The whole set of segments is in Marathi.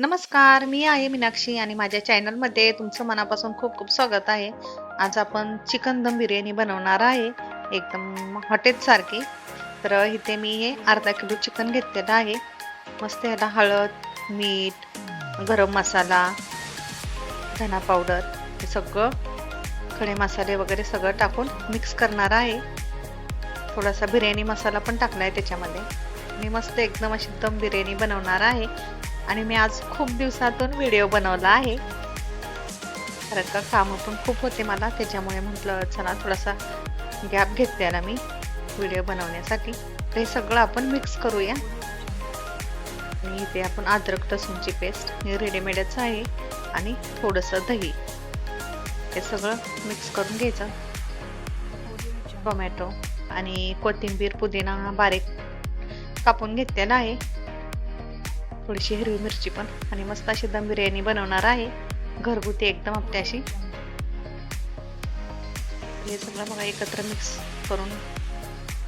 नमस्कार मी आहे मीनाक्षी आणि माझ्या चॅनलमध्ये तुमचं मनापासून खूप खूप स्वागत आहे. आज आपण चिकन दम बिर्याणी बनवणार आहे एकदम हॉटेल सारखी. तर इथे मी हे अर्धा किलो चिकन घेतलेलं आहे. मस्त ह्याला हळद मीठ गरम मसाला धना पावडर हे सगळं खडे मसाले वगैरे सगळं टाकून मिक्स करणार आहे. थोडासा बिर्याणी मसाला पण टाकला आहे त्याच्यामध्ये. मी मस्त एकदम अशी दम बिर्याणी बनवणार आहे. आणि मी आज खूप दिवसातून व्हिडिओ बनवला आहे. कारण का कामं पण खूप होते मला त्याच्यामुळे म्हटलं चला थोडासा गॅप घेतलेला मी व्हिडिओ बनवण्यासाठी. हे सगळं आपण मिक्स करूया. आणि इथे आपण अद्रक लसूणची पेस्ट हे रेडीमेडच आहे आणि थोडंसं दही. हे सगळं मिक्स करून घ्यायचं. टोमॅटो आणि कोथिंबीर पुदिना बारीक कापून घेतलेला आहे. थोडीशी हिरवी मिरची पण आणि मस्त अशी दम बिर्याणी बनवणार आहे. घरगुती एकदम आपल्याशी हे सगळं बघा एकत्र मिक्स करून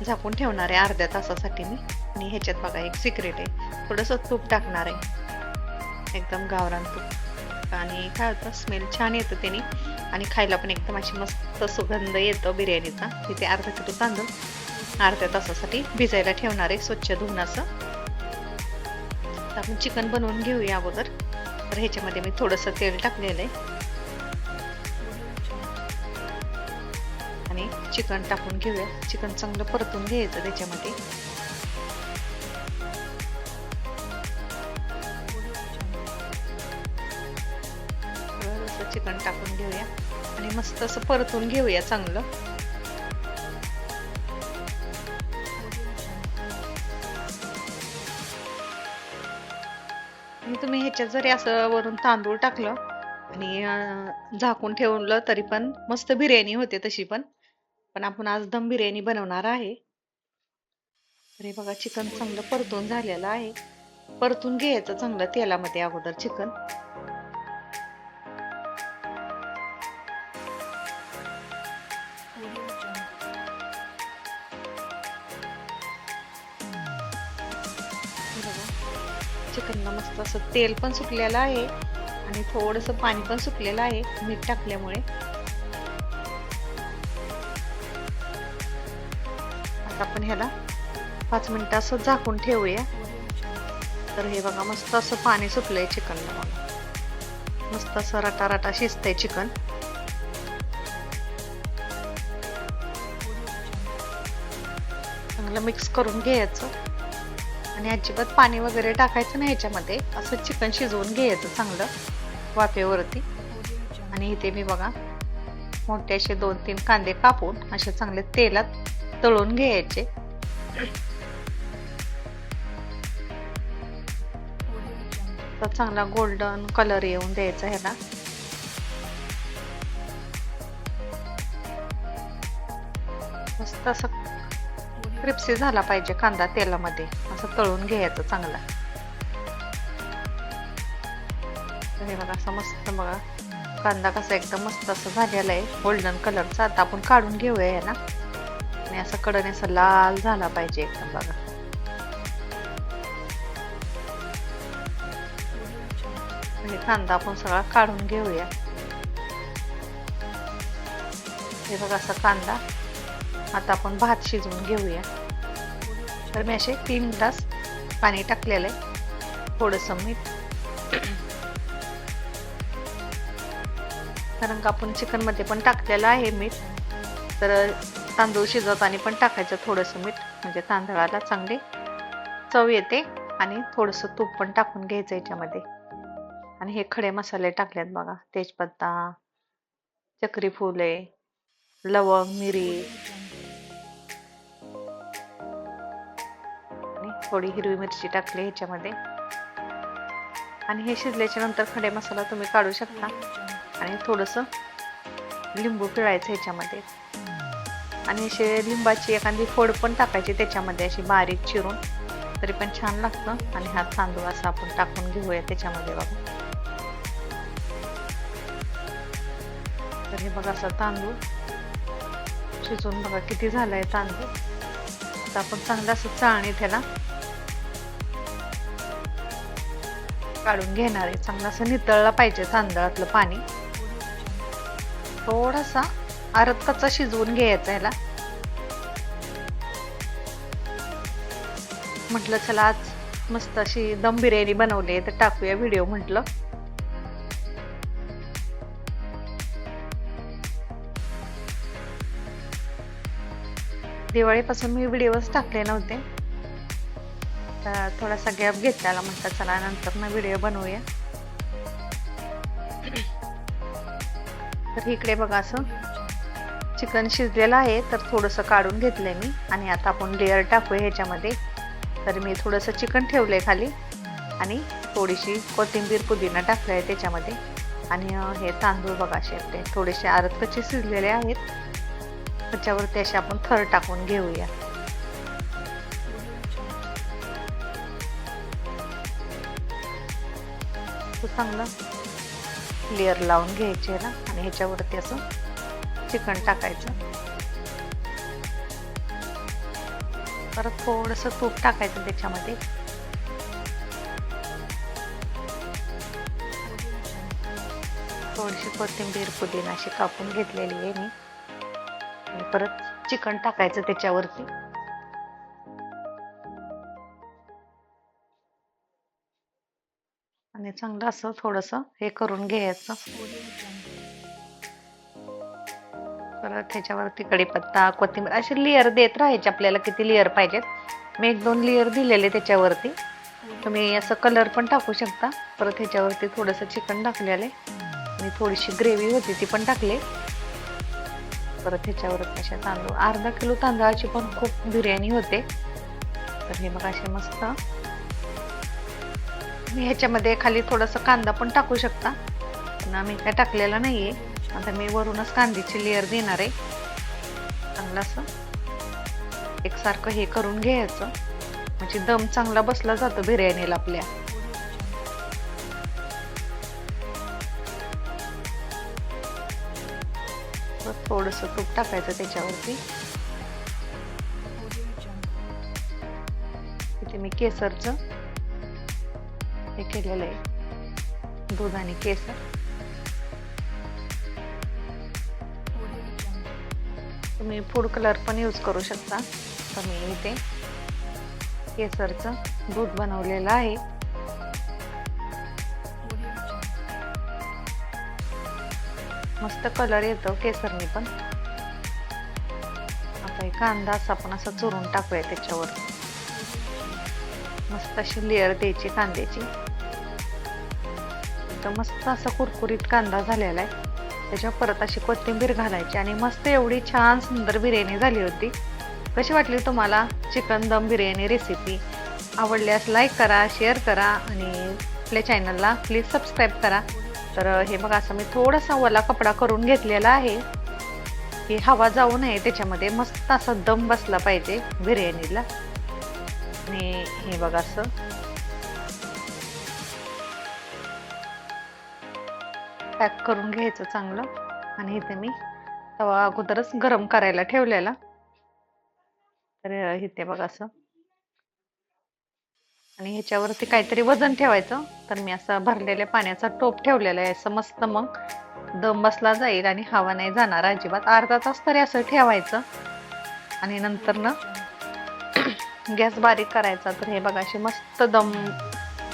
झाकून ठेवणार आहे अर्ध्या तासासाठी मी. आणि ह्याच्यात बघा एक सिक्रेट आहे. थोडंसं तूप टाकणार आहे. एकदम गावरान तूप. आणि काय होतं स्मेल छान येतं त्याने. आणि खायला पण एकदम अशी मस्त सुगंध येतो बिर्याणीचा. तिथे अर्धा किलो तांदूळ अर्ध्या तासासाठी भिजायला ठेवणार आहे स्वच्छ धुवून असं. आता आपण चिकन बनवून घेऊया अगोदर. तर ह्याच्यामध्ये मी थोडंसं तेल टाकलेलं आहे. आणि चिकन टाकून घेऊया. चिकन चांगलं परतून घ्यायचं त्याच्यामध्ये. चिकन टाकून घेऊया. आणि मस्त असं परतून घेऊया चांगलं. ह्याच्यात जरी असं वरून तांदूळ टाकलं आणि झाकून ठेवलं तरी पण मस्त बिर्याणी होते तशी पण. पण आपण आज दम बिर्याणी बनवणार आहे. तर हे बघा चिकन चांगलं परतून झालेलं आहे. परतून घ्यायचं चांगलं तेलामध्ये अगोदर चिकन. चिकनला मस्त असं तेल पण सुकलेलं आहे आणि थोडंसं पाणी पण सुकलेलं आहे मीठ टाकल्यामुळे. आता आपण ह्याला पाच मिनिटं असं झाकून ठेवूया. तर हे बघा मस्त असं पाणी सुटलंय चिकनला मस्त असं रटा रटा शिजतंय चिकन. चांगलं मिक्स करून घ्यायचं. आणि अजिबात पाणी वगैरे टाकायचं नाही ह्याच्यामध्ये. असं चिकन शिजवून घ्यायचं चांगलं वाफेवरती. आणि इथे मी बघा मोठे असे दोन तीन कांदे कापून असे चांगले तेलात तळून घ्यायचे. तर चांगला गोल्डन कलर येऊन द्यायचा ह्याला. मस्त असं क्रिप्सी झाला पाहिजे कांदा तेलामध्ये. असं तळून घ्यायचं चांगला. हे बघा असं मस्त बघा. कांदा कसा एकदम मस्त असं झालेला आहे. गोल्डन कलरचा आता आपण काढून घेऊया याला आणि असं कडन असं लाल झाला पाहिजे एकदम बघा. हे कांदा आपण सगळा काढून घेऊया. हे बघा असा कांदा. आता आपण भात शिजवून घेऊया. तर मी असे तीन ग्लास पाणी टाकलेलं आहे. थोडंसं मीठ. कारण का आपण चिकनमध्ये पण टाकलेलं आहे मीठ. तर तांदूळ शिजवताना पण टाकायचं थोडंसं मीठ. म्हणजे तांदळाला चांगली चव येते आणि थोडंसं तूप पण टाकून घ्यायचं याच्यामध्ये. आणि हे खडे मसाले टाकलेत बघा. तेजपत्ता चक्री फुले लवंग मिरी. थोडी हिरवी मिरची टाकली ह्याच्यामध्ये. आणि हे शिजल्याच्या नंतर खडे मसाला तुम्ही काढू शकता. आणि थोडंसं लिंबू पिळायचं ह्याच्यामध्ये. आणि असे लिंबाची एखादी फोड पण टाकायची त्याच्यामध्ये अशी बारीक चिरून. तरी पण छान लागतं. आणि हा तांदूळ असा आपण टाकून घेऊया त्याच्यामध्ये बघा. तर हे बघा असा तांदूळ. शिजून बघा किती झालाय तांदूळ. आता आपण चांगलं असं चाळणी त्याला काढून घेणार आहे. चांगलं असं नितळलं पाहिजे तांदळातलं पाणी. थोडासा अर्ध कच्चा शिजवून घ्यायचा ह्याला. म्हटलं चला आज मस्त अशी दम बिर्याणी बनवली आहे तर टाकूया व्हिडिओ म्हटलं. दिवाळीपासून मी व्हिडिओच टाकले नव्हते. आता थोडासा गॅप घेतलेला म्हणतात चला नंतर ना व्हिडिओ बनवूया. तर इकडे बघा असं चिकन शिजलेलं आहे तर थोडंसं काढून घेतलंय मी आणि आता आपण लेअर टाकूया ह्याच्यामध्ये. तर मी थोडंसं चिकन ठेवलंय खाली आणि थोडीशी कोथिंबीर पुदिना टाकलं आहे त्याच्यामध्ये. आणि हे तांदूळ बघा असे आपले थोडेसे आरतकचे शिजलेले आहेत. त्याच्यावरती असे आपण थर टाकून घेऊया. चांगलं लेअर लावून घ्यायचे ना आणि ह्याच्यावरती असं चिकन टाकायचं. परत थोडस तूप टाकायचं त्याच्यामध्ये. थोडीशी कोथिंबीर पुदिना अशी कापून घेतलेली आहे मी. परत चिकन टाकायचं त्याच्यावरती. आणि चांगलं असं थोडंसं हे करून घ्यायचं. परत त्याच्यावरती कढीपत्ता कोथिंबीर असे लेअर देत राहायचे आपल्याला किती लेअर पाहिजेत. मी एक दोन लेअर दिलेले त्याच्यावरती. तुम्ही असं कलर पण टाकू शकता. परत ह्याच्यावरती थोडंसं चिकन टाकलेलं. आहे आणि थोडीशी ग्रेव्ही होती ती पण टाकली. परत ह्याच्यावर अशा तांदूळ अर्धा किलो तांदळाची पण खूप बिर्याणी होते. तर हे मग असे मस्त मी ह्याच्यामध्ये खाली थोडंसं कांदा पण टाकू शकता. पण आम्ही काय टाकलेला नाही आहे आता मी वरूनच कांद्याची लेअर देणार आहे. चांगलं असं. एकसारखं हे करून घ्यायचं. म्हणजे दम चांगला बसला जातो बिर्याणीला आपल्या. थोडस तूप टाकायचं त्याच्यावरती. इथे मी केसरचं हे केलेलं आहे. दूध आणि केसर. तुम्ही फूड कलर पण यूज करू शकता. तर मी इथे केसरचं दूध बनवलेलं आहे. मस्त कलर येतो केसरनी पण. आता एक कांदा असा आपण असा चुरून टाकूया त्याच्यावर. मस्त अशी लेअर द्यायची कांद्याची. तर मस्त असा कुरकुरीत कांदा झालेला आहे. त्याच्यावर परत अशी कोथिंबीर घालायची आणि मस्त एवढी छान सुंदर बिर्याणी झाली होती. कशी वाटली तुम्हाला चिकन दम बिर्याणी रेसिपी आवडल्यास लाईक करा शेअर करा आणि आपल्या चॅनलला प्लीज सबस्क्राईब करा. तर हे बघा असं मी थोडासा ओला कपडा करून घेतलेला आहे. की हवा जाऊ नये त्याच्यामध्ये मस्त असा दम बसला पाहिजे बिर्याणीला. आणि हे बघा असं. पॅक करून घ्यायचं चांगलं. आणि इथे मी तवा अगोदरच गरम करायला ठेवलेला. तर इथे बघा असं. आणि ह्याच्यावरती काहीतरी वजन ठेवायचं. तर मी असं भरलेल्या पाण्याचा टोप ठेवलेला आहे. असं मस्त मग दम बसला जाईल आणि हवा नाही जाणार. अजिबात अर्धा तास तरी असं ठेवायचं. आणि नंतर ना गॅस बारीक करायचा तर हे बघा अशी मस्त दम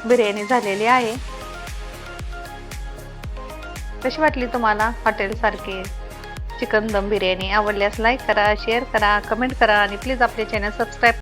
बिर्याणी झालेली आहे. कशी वाटली तुम्हाला हॉटेल सारखी चिकन दम बिर्याणी? आवडल्यास लाईक करा शेअर करा कमेंट करा आणि प्लीज आपले चॅनल सबस्क्राईब